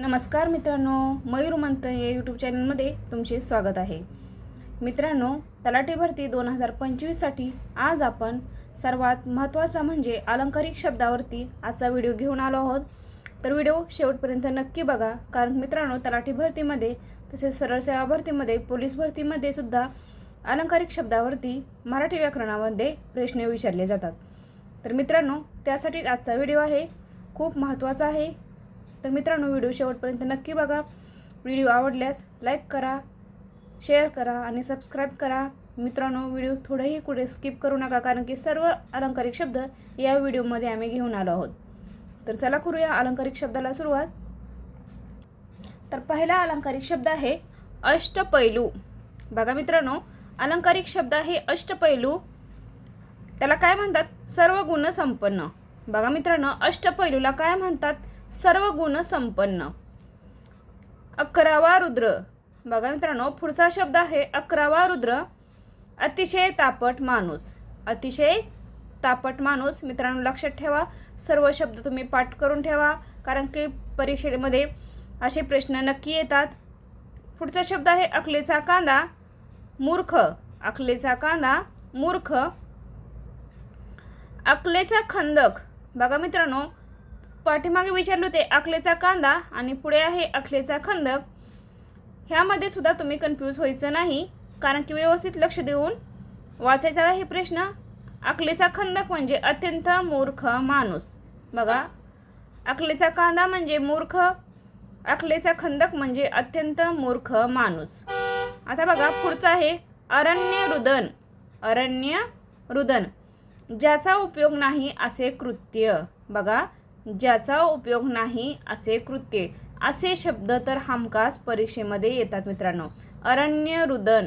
नमस्कार मित्रांनो मयूर मंत या यूट्यूब चॅनलमध्ये तुमचे स्वागत आहे. मित्रांनो तलाठी भरती दोन हजार पंचवीससाठी आज आपण सर्वात महत्त्वाचा म्हणजे अलंकारिक शब्दावरती आजचा व्हिडिओ घेऊन आलो आहोत. तर व्हिडिओ शेवटपर्यंत नक्की बघा कारण मित्रांनो तलाठी भरतीमध्ये तसेच सरळ सेवा भरतीमध्ये पोलीस भरतीमध्ये सुद्धा अलंकारिक शब्दावरती मराठी व्याकरणामध्ये प्रश्न विचारले जातात. तर मित्रांनो त्यासाठी आजचा व्हिडिओ आहे. खूप महत्त्वाचा आहे. तर मित्रांनो व्हिडिओ शेवटपर्यंत नक्की बघा. व्हिडिओ आवडल्यास लाईक करा शेअर करा आणि सबस्क्राईब करा. मित्रांनो व्हिडिओ थोडंही कुठे स्किप करू नका कारण की सर्व अलंकारिक शब्द या व्हिडिओमध्ये आम्ही घेऊन आलो आहोत. तर चला करूया अलंकारिक शब्दाला सुरुवात. तर पहिला अलंकारिक शब्द आहे अष्टपैलू. बघा मित्रांनो अलंकारिक शब्द आहे अष्टपैलू. त्याला काय म्हणतात? सर्व गुण संपन्न. बघा मित्रांनो अष्टपैलूला काय म्हणतात? सर्व गुण संपन्न. अकरावा रुद्र. बघा मित्रांनो पुढचा शब्द आहे अकरावा रुद्र. अतिशय तापट माणूस. अतिशय तापट माणूस. मित्रांनो लक्षात ठेवा सर्व शब्द तुम्ही पाठ करून ठेवा कारण की परीक्षेमध्ये असे प्रश्न नक्की येतात. पुढचा शब्द आहे अकलेचा कांदा. मूर्ख. अकलेचा कांदा मूर्ख. अकलेचा खंदक. बघा मित्रांनो पाठीमागे विचारलो ते अकलेचा कांदा आणि पुढे आहे अखलेचा खंदक. ह्यामध्ये सुद्धा तुम्ही कन्फ्यूज व्हायचं नाही कारण की व्यवस्थित लक्ष देऊन वाचायचा आहे प्रश्न. अकलेचा खंदक म्हणजे अत्यंत मूर्ख माणूस. बघा अकलेचा कांदा म्हणजे मूर्ख अकलेचा खंदक म्हणजे अत्यंत मूर्ख माणूस. आता बघा पुढचा आहे अरण्य रुदन अरण्य रुदन ज्याचा उपयोग नाही असे कृत्य. बघा ज्याचा उपयोग नाही असे कृत्य असे शब्द तर हमखास परीक्षेमध्ये येतात मित्रांनो. अरण्य रुदन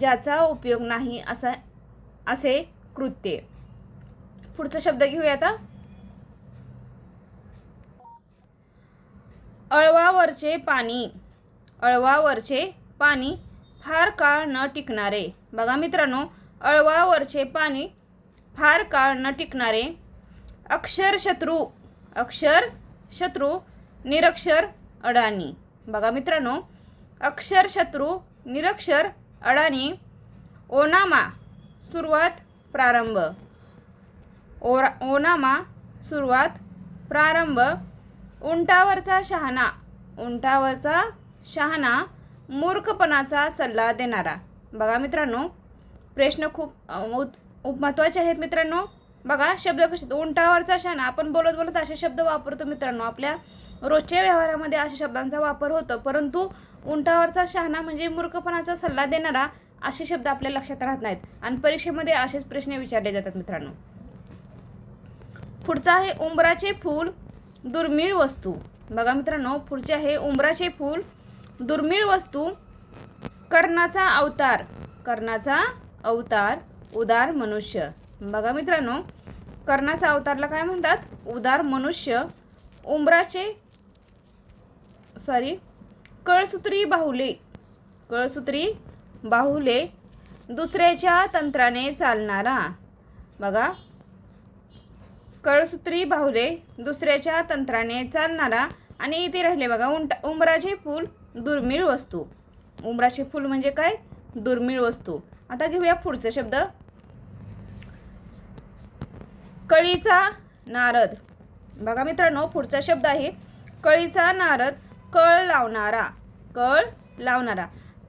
ज्याचा उपयोग नाही असा असे कृत्य. पुढचा शब्द घेऊया आता. अळवावरचे पाणी अळवावरचे पाणी फार काळ न टिकणारे. बघा मित्रांनो अळवावरचे पाणी फार काळ न टिकणारे अक्षरशत्रू अक्षर शत्रू निरक्षर अडाणी. बघा मित्रांनो अक्षर शत्रू निरक्षर अडाणी ओनामा सुरुवात प्रारंभ. ओरा ओनामा सुरुवात प्रारंभ. उंटावरचा शहाणा उंटावरचा शहाणा मूर्खपणाचा सल्ला देणारा. बघा मित्रांनो प्रश्न खूप उत- उप महत्त्वाचे आहेत मित्रांनो. बघा शब्द कसे उंटावरचा शहाणा आपण बोलत बोलत असे शब्द वापरतो मित्रांनो. आपल्या रोजच्या व्यवहारामध्ये अशा शब्दांचा वापर होतो. परंतु उंटावरचा शहाणा म्हणजे मूर्खपणाचा सल्ला देणारा असे शब्द आपल्या लक्षात राहत नाहीत. आणि परीक्षेमध्ये असेच प्रश्न विचारले जातात मित्रांनो. पुढचा आहे उंबराचे फूल दुर्मिळ वस्तू. बघा मित्रांनो पुढचे आहे उंबराचे फूल दुर्मिळ वस्तू कर्णाचा अवतार. कर्णाचा अवतार उदार मनुष्य. बघा मित्रांनो कर्णाचा अवतारला काय म्हणतात? उदार मनुष्य उंबराचे सॉरी कळसूत्री बाहुले. कळसूत्री बाहुले दुसऱ्याच्या तंत्राने चालणारा. बघा कळसूत्री बाहुले दुसऱ्याच्या तंत्राने चालणारा आणि इथे राहिले बघा उंट उंबराचे फूल दुर्मिळ वस्तू. उंबराचे फूल म्हणजे काय? दुर्मिळ वस्तू. आता घेऊया पुढचा शब्द. कळीचा नारद. बघा मित्रांनो पुढचा शब्द आहे कळीचा नारद कळ लावणारा कळ लावणारा.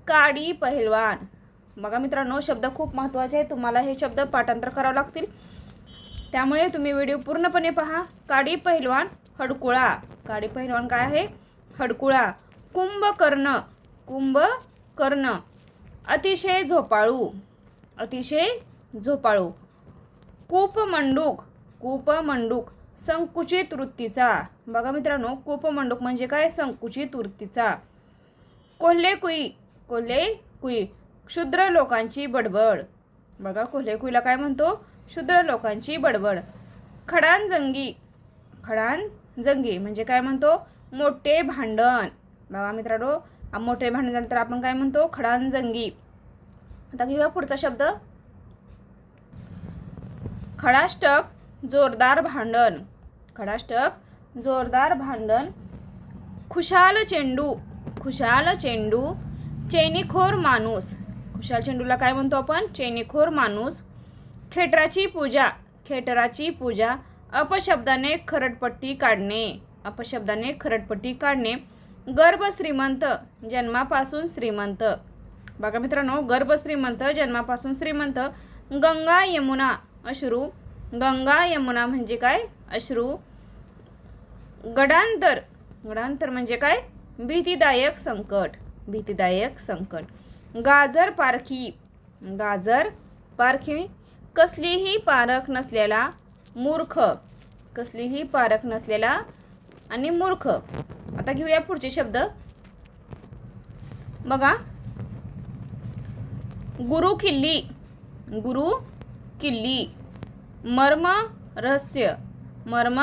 काडी पहिलवान. बघा मित्रांनो शब्द खूप महत्त्वाचे आहे. तुम्हाला हे शब्द पाठांतर करावं लागतील. त्यामुळे तुम्ही व्हिडिओ पूर्णपणे पहा. काडी पहिलवान हडकुळा. काडी पहिलवान काय आहे? हडकुळा. कुंभकर्ण. कुंभकर्ण. अतिशय झोपाळू. अतिशय झोपाळू. कूपमंडूक. कूपमंडूक संकुचित वृत्तीचा. बघा मित्रांनो कूपमंडूक म्हणजे काय? संकुचित वृत्तीचा. कोल्हे कुई कोल्हे कुई क्षुद्र लोकांची बडबड. बघा कोल्हे कुईला काय म्हणतो? क्षुद्र लोकांची बडबड. खडानजंगी खडानजंगी म्हणजे काय म्हणतो? मोठे भांडण. बघा मित्रांनो मोठे भांडण झालं तर आपण काय म्हणतो? खडानजंगी आता घेऊया पुढचा शब्द. खडाष्टक जोरदार भांडण. खडाष्टक जोरदार भांडण. खुशाल चेंडू. खुशाल चेंडू. चेनीखोर माणूस. खुशाल चेंडूला काय म्हणतो आपण? चेनीखोर माणूस. खेटराची पूजा. खेटराची पूजा. अपशब्दाने खरडपट्टी काढणे. अपशब्दाने खरडपट्टी काढणे. गर्भ श्रीमंत. जन्मापासून श्रीमंत. बघा मित्रांनो गर्भ श्रीमंत जन्मापासून श्रीमंत. गंगा यमुना अश्रू. गंगा यमुना म्हणजे काय? अश्रू. गडांतर. गडांतर म्हणजे काय? भीतीदायक संकट. भीतीदायक संकट. गाजर पारखी. गाजर पारखी कसलीही पारख नसलेला मूर्ख. कसलीही पारख नसलेला आणि मूर्ख. आता घेऊया पुढचे शब्द. बघा. गुरु किल्ली. गुरु किल्ली. मर्म रहस्य. मर्म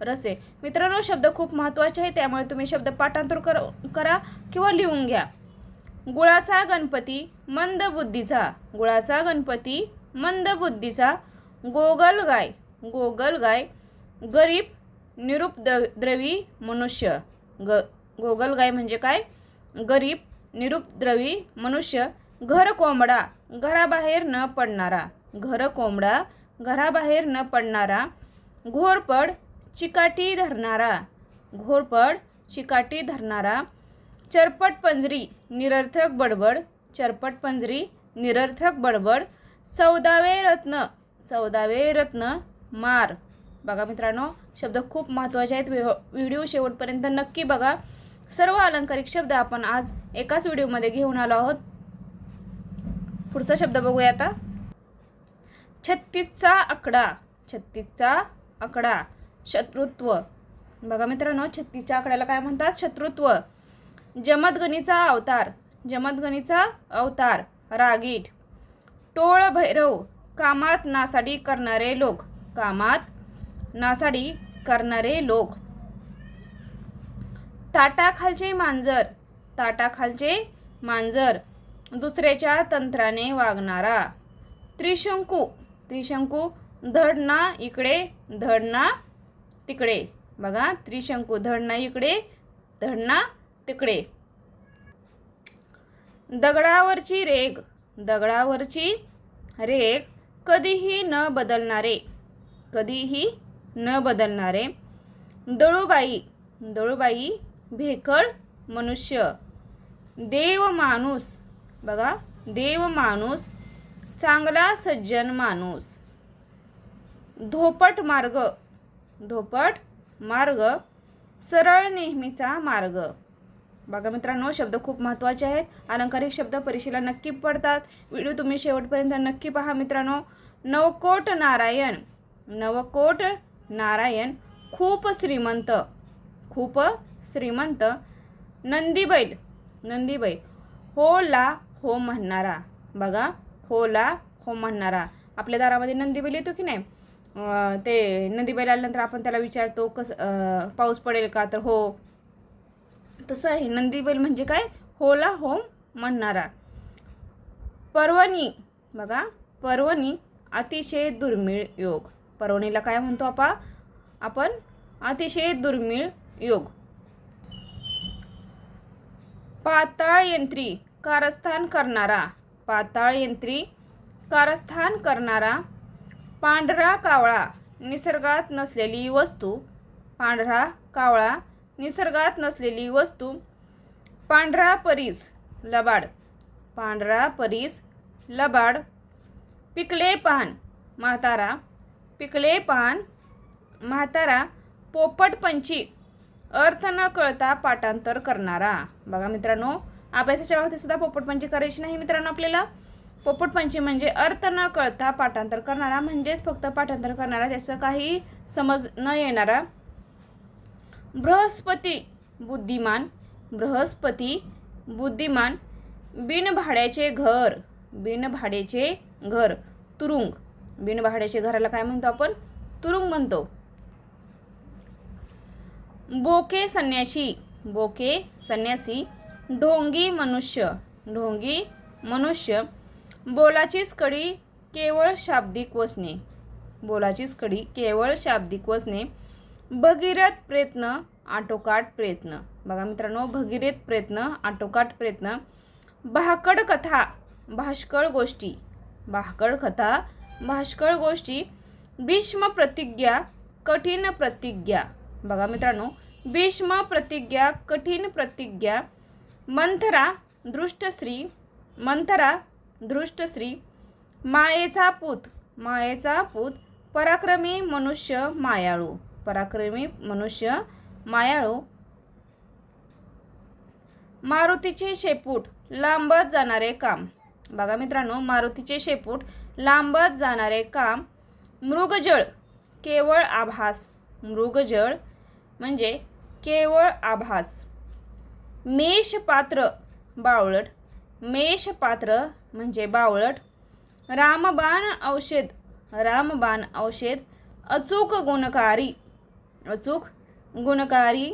रसे मित्रांनो शब्द खूप महत्त्वाचे आहे त्यामुळे तुम्ही शब्द पाठांतर कर करा किंवा लिहून घ्या. गुळाचा गणपती मंद बुद्धीचा. गुळाचा गणपती मंद बुद्धीचा. गोगल गाय. गोगल गाय गरीब निरुप द्रवी मनुष्य. ग गोगल गाय म्हणजे काय? गरीब निरुपद्रवी मनुष्य. घर कोंबडा घराबाहेर न पडणारा. घर कोंबडा घराबाहेर न पडणारा घोरपड चिकाटी धरणारा घोरपड चिकाटी धरणारा चरपट पंजरी निरर्थक बडबड चरपट पंजरी निरर्थक बडबड चौदावे रत्न चौदावे रत्न मार. बघा मित्रांनो शब्द खूप महत्त्वाचे आहेत. व्हिडिओ शेवटपर्यंत नक्की बघा. सर्व अलंकारिक शब्द आपण आज एकाच व्हिडिओमध्ये घेऊन आलो आहोत. पुढचा शब्द बघूया आता. छत्तीसचा आकडा छत्तीसचा आकडा शत्रुत्व. बघा मित्रांनो छत्तीसच्या आकड्याला काय म्हणतात? शत्रुत्व. जमदगणीचा अवतार जमदगणीचा अवतार रागीट. टोळ भैरव कामात नासाडी करणारे लोक कामात नासाडी करणारे लोक. ताटाखालचे मांजर ताटाखालचे मांजर. दुसऱ्याच्या तंत्राने वागणारा. त्रिशंकू त्रिशंकू धड ना इकडे धड ना तिकडे. बघा त्रिशंकू धड ना इकडे धड ना तिकडे. दगडावरची रेग दगडावरची रेग कधीही न बदलणारे कधीही न बदलणारे. दळूबाई दळूबाई भेकळ मनुष्य. देव माणूस बघा देव माणूस चांगला सज्जन माणूस. धोपट मार्ग. धोपट मार्ग. सरळ नेहमीचा मार्ग. बघा मित्रांनो शब्द खूप महत्त्वाचे आहेत. अलंकारिक शब्द परीक्षेला नक्की पडतात. व्हिडिओ तुम्ही शेवटपर्यंत नक्की पहा मित्रांनो. नवकोट नारायण. नवकोट नारायण खूप श्रीमंत. खूप श्रीमंत. नंदीबैल. नंदीबैल. हो ला हो म्हणणारा. बघा. होला हो म्हणणारा आपल्या दारामध्ये नंदीबैल येतो की नाही? ते नंदीबैल आल्यानंतर आपण त्याला विचारतो कस पाऊस पडेल का? तर हो. तसं आहे. नंदीबैल म्हणजे काय? होला होम म्हणणारा पर्वणी. बघा पर्वणी अतिशय दुर्मिळ योग. पर्वणीला काय म्हणतो आपा? आपण अतिशय दुर्मिळ योग. पाताळ यंत्री कारस्थान करणारा. पाताळयंत्री कारस्थान करणारा पांढरा कावळा निसर्गात नसलेली वस्तू पांढरा कावळा निसर्गात नसलेली वस्तू पांढरा परीस लबाड पांढरा परीस लबाड पिकले पान म्हातारा पिकले पान म्हातारा पोपटपंची अर्थ न कळता पाठांतर करणारा. बघा मित्रांनो अभ्यासाच्या बाबतीत सुद्धा पोपटपंची करायची नाही मित्रांनो आपल्याला. पोपटपंची म्हणजे अर्थ न कळता पाठांतर करणारा म्हणजेच फक्त पाठांतर करणारा त्याचं काही समज न येणारा बृहस्पती बुद्धिमान बृहस्पती बुद्धिमान बिनभाड्याचे घर बिनभाड्याचे घर तुरुंग. बिनभाड्याचे घराला काय म्हणतो आपण? तुरुंग म्हणतो. बोके संन्यासी बोके संन्यासी ढोंगी मनुष्य ढोंगी मनुष्य. बोलाचीच कडी केवळ शाब्दिक वसणे बोलाचीच कडी केवळ शाब्दिक वसणे भगीरथ प्रयत्न आटोकाट प्रयत्न. बघा मित्रांनो भगीरथ प्रयत्न आटोकाट प्रयत्न. भाकड कथा भाष्कळ गोष्टी. भाकड कथा भाष्कळ गोष्टी. भीष्म प्रतिज्ञा कठीण प्रतिज्ञा. बघा मित्रांनो भीष्म प्रतिज्ञा कठीण प्रतिज्ञा. मंथरा दृष्टस्त्री मंथरा दृष्टस्त्री मायेचा पूत मायेचा पूत पराक्रमी मनुष्य मायाळू पराक्रमी मनुष्य मायाळू. मारुतीचे शेपूट लांबत जाणारे काम. बघा मित्रांनो मारुतीचे शेपूट लांबत जाणारे काम. मृगजळ केवळ आभास. मृगजळ म्हणजे केवळ आभास. मेषपात्र बावळट. मेषपात्र म्हणजे बावळट. रामबाण औषध. रामबाण औषध. अचूक गुणकारी. अचूक गुणकारी.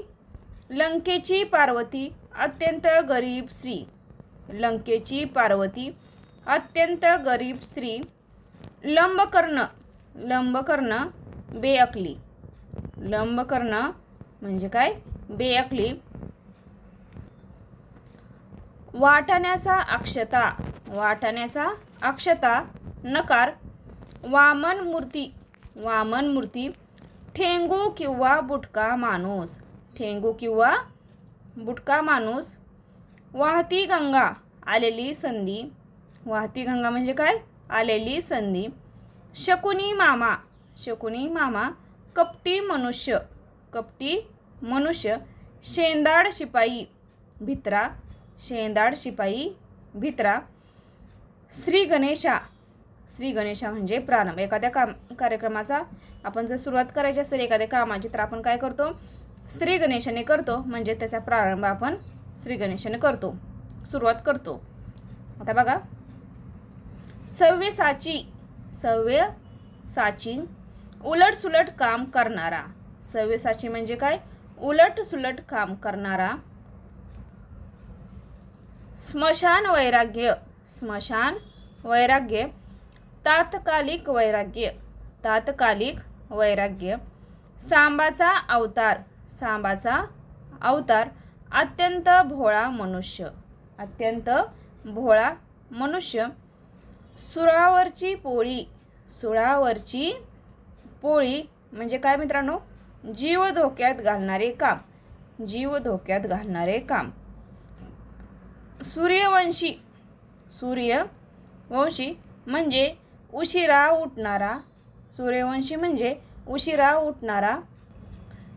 लंकेची पार्वती अत्यंत गरीब स्त्री. लंकेची पार्वती अत्यंत गरीब स्त्री. लंबकर्ण. लंबकर्ण बेअकली. लंबकर्ण म्हणजे काय? बेअकली. वाटण्याचा अक्षता वाटाण्याचा अक्षता नकार वामन मूर्ती वामन मूर्ती ठेंगू किंवा बुटका माणूस ठेंगू किंवा बुटका माणूस वाहती गंगा आलेली संधी वाहती गंगा म्हणजे काय? आलेली संधी. शकुनी मामा शकुनी मामा कपटी मनुष्य कपटी मनुष्य शेंदाड शिपाई भित्रा शेंदाड शिपाई भित्रा श्री गणेशा. श्री गणेशा म्हणजे प्रारंभ. एखाद्या काम कार्यक्रमाचा आपण जर सुरुवात करायची असेल एखाद्या कामाची तर आपण काय करतो? श्री गणेशाने करतो. म्हणजे त्याचा प्रारंभ आपण श्री गणेशाने करतो. सुरुवात करतो. आता बघा. सव्य साची. सव्य साची. उलट सुलट काम करणारा. सव्य साची म्हणजे काय? उलट सुलट काम करणारा. स्मशान वैराग्य स्मशान वैराग्य तात्कालिक वैराग्य तात्कालिक वैराग्य. सांबाचा अवतार सांबाचा अवतार अत्यंत भोळा मनुष्य अत्यंत भोळा मनुष्य. सुळावरची पोळी सुळावरची पोळी म्हणजे काय मित्रांनो? जीव धोक्यात घालणारे काम जीव धोक्यात घालणारे काम. सूर्यवंशी सूर्यवंशी म्हणजे उशिरा उठणारा. सूर्यवंशी म्हणजे उशिरा उठणारा.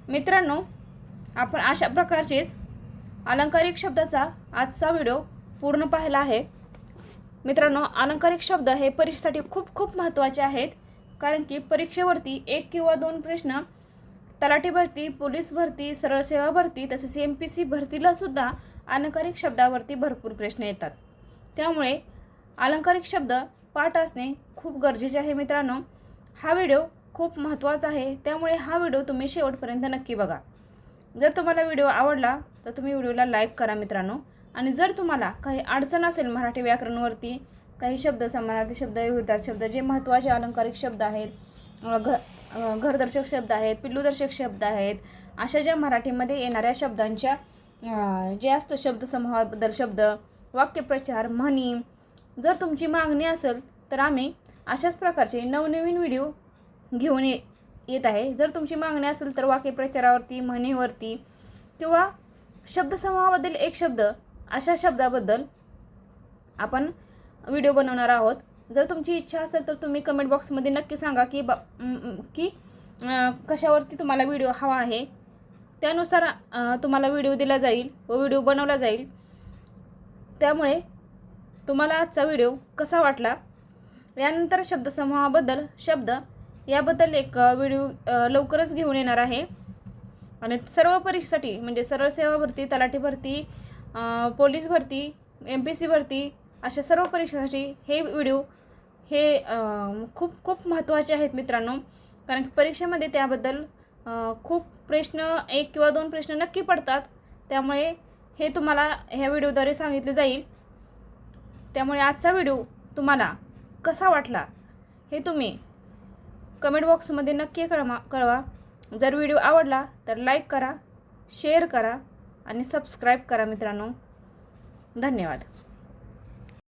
मित्रांनो आपण अशा प्रकारचेच अलंकारिक शब्दाचा आजचा व्हिडिओ पूर्ण पाहिला आहे. मित्रांनो अलंकारिक शब्द हे परीक्षेसाठी खूप खूप महत्त्वाचे आहेत. कारण की परीक्षेवरती एक किंवा दोन प्रश्न तलाठी भरती पोलीस भरती सरळ सेवा भरती तसेच एम पी सी भरतीला सुद्धा अलंकारिक शब्दावरती भरपूर प्रश्न येतात. त्यामुळे अलंकारिक शब्द पाठ असणे खूप गरजेचे आहे मित्रांनो. हा व्हिडिओ खूप महत्त्वाचा आहे. त्यामुळे हा व्हिडिओ तुम्ही शेवटपर्यंत नक्की बघा. जर तुम्हाला व्हिडिओ आवडला तर तुम्ही व्हिडिओला लाईक करा मित्रांनो. आणि जर तुम्हाला काही अडचण असेल मराठी व्याकरणवरती काही शब्द समानार्थी शब्द विरुद्धात शब्द जे महत्त्वाचे अलंकारिक शब्द आहेत घ घरदर्शक शब्द आहेत पिल्लूदर्शक शब्द आहेत अशा ज्या मराठीमध्ये येणाऱ्या शब्दांच्या जे असतं शब्दसमूहाबद्दल शब्द वाक्यप्रचार म्हणी जर तुमची मागणी असेल तर आम्ही अशाच प्रकारचे नवनवीन व्हिडिओ घेऊन ये येत आहे. जर तुमची मागणी असेल तर वाक्यप्रचारावरती म्हणीवरती किंवा शब्दसमूहाबद्दल एक शब्द अशा शब्दाबद्दल आपण व्हिडिओ बनवणार आहोत. जर तुमची इच्छा असेल तर तुम्ही कमेंट बॉक्समध्ये नक्की सांगा की बा की कशावरती तुम्हाला व्हिडिओ हवा आहे. त्यानुसार तुम्हाला व्हिडिओ दिला जाईल व व्हिडिओ बनवला जाईल. त्यामुळे तुम्हाला आजचा व्हिडिओ कसा वाटला? यानंतर शब्दसमूहाबद्दल शब्द याबद्दल एक व्हिडिओ लवकरच घेऊन येणार आहे. आणि सर्व परीक्षेसाठी म्हणजे सरळ सेवा भरती तलाठी भरती पोलीस भरती एम पी सी भरती अशा सर्व परीक्षेसाठी हे व्हिडिओ हे खूप खूप महत्त्वाचे आहेत मित्रांनो. कारण की परीक्षेमध्ये त्याबद्दल खूप प्रश्न एक किंवा दोन प्रश्न नक्की पडतात. त्यामुळे हे तुम्हाला ह्या व्हिडिओद्वारे सांगितले जाईल. त्यामुळे आजचा व्हिडिओ तुम्हाला कसा वाटला हे तुम्ही कमेंट बॉक्समध्ये नक्की कळवा कळवा. जर व्हिडिओ आवडला तर लाईक करा शेअर करा आणि सबस्क्राईब करा मित्रांनो. धन्यवाद.